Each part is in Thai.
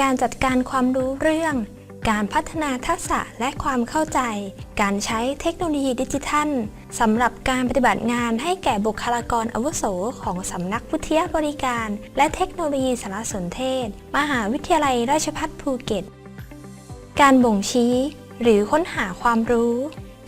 การจัดการความรู้เรื่อง การพัฒนาทักษะและความเข้าใจ การใช้เทคโนโลยีดิจิทัลสำหรับการปฏิบัติงานให้แก่บุคลากรอาวุโสของสำนักวิทยาบริการ และเทคโนโลยีสารสนเทศ มหาวิทยาลัยราชภัฏภูเก็ต การบ่งชี้ หรือค้นหาความรู้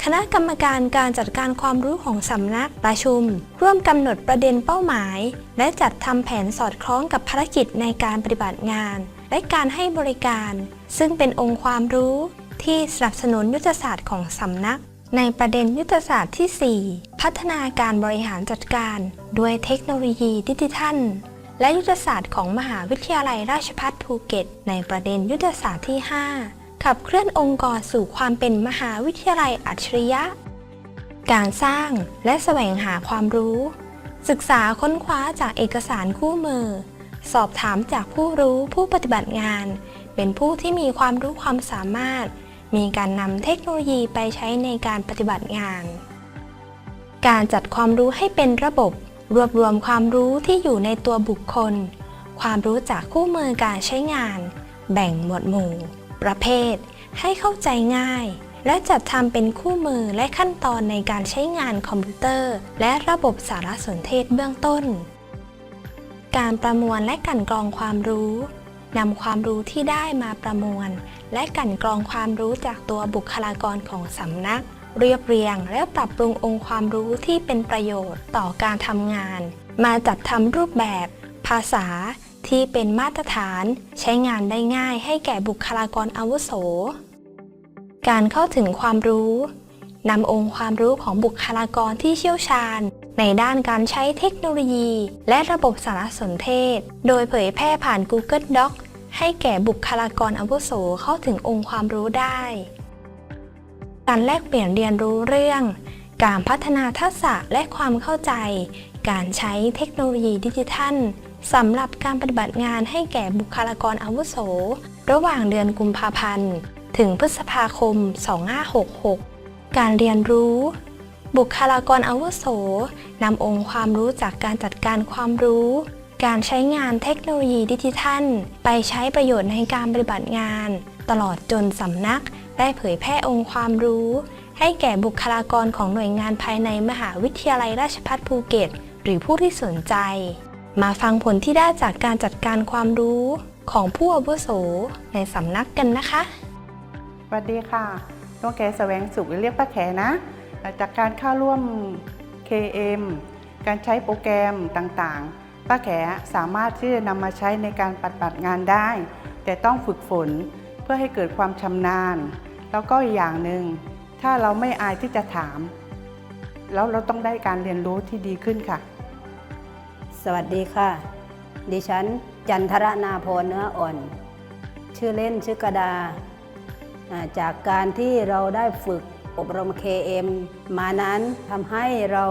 คณะกรรมการการจัดการความรู้ของสำนักประชุม ร่วมกำหนดประเด็นเป้าหมาย และจัดทำแผนสอดคล้องกับภารกิจในการปฏิบัติงาน และการให้บริการ ซึ่งเป็นองค์ความรู้ที่สนับสนุนยุทธศาสตร์ของสำนัก ในประเด็นยุทธศาสตร์ที่ 4 พัฒนาการบริหารจัดการ ด้วยเทคโนโลยีดิจิทัล และยุทธศาสตร์ของมหาวิทยาลัยราชภัฏภูเก็ต ในประเด็นยุทธศาสตร์ที่ 5 ขับเคลื่อนองค์กรสู่ความเป็นมหาวิทยาลัยอัจฉริยะ การสร้างและแสวงหาความรู้ ศึกษาค้นคว้าจากเอกสารคู่มือ สอบถามจากผู้รู้ผู้ปฏิบัติงาน เป็นผู้ที่มีความรู้ความสามารถ มีการนำเทคโนโลยีไปใช้ในการปฏิบัติงาน การจัดความรู้ให้เป็นระบบ รวบรวมความรู้ที่อยู่ในตัวบุคคล ความรู้จากคู่มือการใช้งาน แบ่งหมวดหมู่ ประเภท ให้เข้าใจง่าย และจัดทำเป็นคู่มือและขั้นตอนในการใช้งานคอมพิวเตอร์ และระบบสารสนเทศเบื้องต้น การประมวลและกันกรองความรู้นำความรู้ที่ได้มาประมวล และกันกรองความรู้จากตัวบุคลากรของสำนัก เรียบเรียงและปรับปรุงองค์ความรู้ที่เป็นประโยชน์ต่อการทำงาน มาจัดทำรูปแบบ ภาษาที่เป็นมาตรฐาน ใช้งานได้ง่ายให้แก่บุคลากรอาวุโส การเข้าถึงความรู้ นำองค์ความรู้ของบุคลากรที่เชี่ยวชาญ ในด้านการใช้เทคโนโลยี และระบบสารสนเทศ โดยเผยแพร่ผ่าน Google Docs ให้แก่บุคลากรอาวุโสเข้าถึงองค์ความรู้ได้ การแลกเปลี่ยนเรียนรู้เรื่อง การพัฒนาทักษะและความเข้าใจ การใช้เทคโนโลยีดิจิทัลสำหรับการปฏิบัติงานให้แก่บุคลากรอาวุโส ระหว่างเดือนกุมภาพันธ์ ถึงพฤษภาคม 2566 การเรียนรู้ บุคลากรอาวุโสนำองค์ความรู้จากการจัดการความรู้ การใช้งานเทคโนโลยีดิจิทัล ไปใช้ประโยชน์ในการปฏิบัติงาน ตลอดจนสำนัก ได้เผยแพร่องค์ความรู้ ให้แก่บุคลากรของหน่วยงานภายในมหาวิทยาลัยราชภัฏภูเก็ต หรือผู้ที่สนใจ มาฟังผลที่ได้จากการจัดการความรู้ของผู้อาวุโสในสำนักกันนะคะสวัสดีค่ะ น้องแกแสวงสุขหรือเรียกป้าแขนะ จากการเข้าร่วม KM การใช้โปรแกรมต่างๆ ป้าแขสามารถที่จะนำมาใช้ในการปฏิบัติงานได้ แต่ต้องฝึกฝนเพื่อให้เกิดความชำนาญ แล้วก็อีกอย่างหนึ่งถ้าเราไม่อายที่จะถาม แล้วเราต้องได้การเรียนรู้ที่ดีขึ้นค่ะ สวัสดีค่ะ ดิฉัน จันทรนาโพเนื้ออ่อน ชื่อเล่นชื่อกระดา จากการที่เราได้ฝึกอบรม KM มานั้นทำให้เรา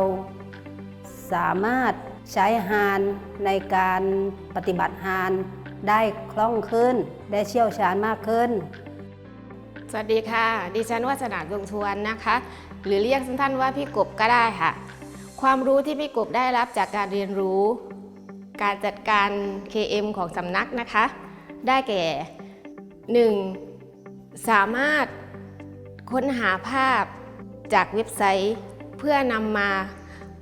สามารถใช้ฮานในการปฏิบัติฮานได้คล่องขึ้น ได้เชี่ยวชาญมากขึ้น สวัสดีค่ะ ดิฉันวัฒนาดวงทวนนะคะ หรือเรียกสั้นๆว่าพี่กบก็ได้ค่ะ ความรู้ที่พี่กบได้รับจากการเรียนรู้ การจัดการ KM ของสำนักนะคะ ได้แก่ 1. สามารถค้นหาภาพจากเว็บไซต์ เพื่อนำมา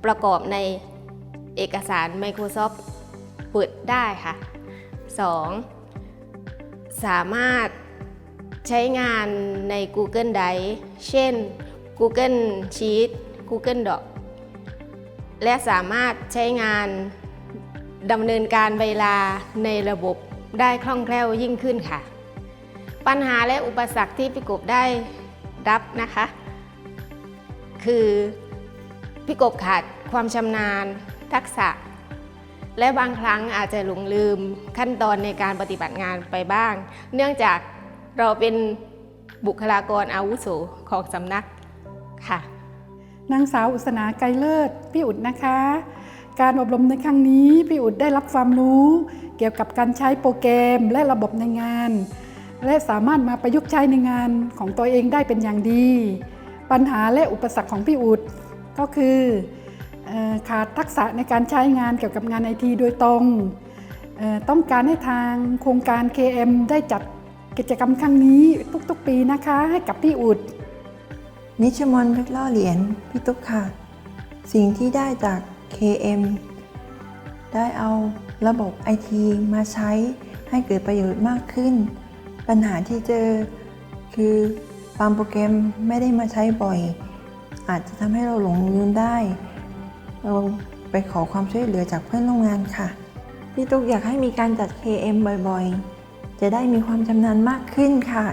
ประกอบในเอกสาร Microsoft Word ได้ค่ะ 2. สามารถใช้งานใน Google Drive เช่น Google Sheet Google Doc และสามารถใช้งานดำเนินการเวลาในระบบได้คล่องแคล่วยิ่งขึ้นค่ะ ปัญหาและอุปสรรคที่พี่กบได้รับนะคะ คือพี่กบขาดความชำนาญทักษะ และบางครั้งอาจจะหลงลืมขั้นตอนในการปฏิบัติงานไปบ้าง เนื่องจากเราเป็นบุคลากรอาวุโสของสำนักค่ะ นางสาวอุศนาไกรเลิศพี่อุดนะคะ การอบรมในครั้งนี้พี่อุดได้รับความรู้ เกี่ยวกับการใช้โปรแกรมและระบบในงาน และสามารถมาประยุกต์ใช้ในงานของตัวเองได้เป็นอย่างดี ปัญหาและอุปสรรคของพี่อุดก็คืออขาดทักษะในการใช้งานเกี่ยวกับงานไอทีโดยตรง ต้องการให้ทางโครงการ KM ได้จัดกิจกรรมครั้งนี้ทุกๆปีนะคะให้กับพี่อุด นิชมนเพชรล่อเหรียญพี่ตุ๊กค่ะ สิ่งที่ได้จาก KM ได้เอาระบบไอทีมาใช้ให้เกิดประโยชน์มากขึ้น ปัญหาที่เจอคือบางโปรแกรมไม่ได้มาใช้บ่อย อาจจะทำให้เราหลงลืมได้ เราไปขอความช่วยเหลือจากเพื่อนร่วมงานค่ะ พี่ตุ๊กอยากให้มีการจัด KM บ่อยๆ จะได้มีความชำนาญมากขึ้นค่ะ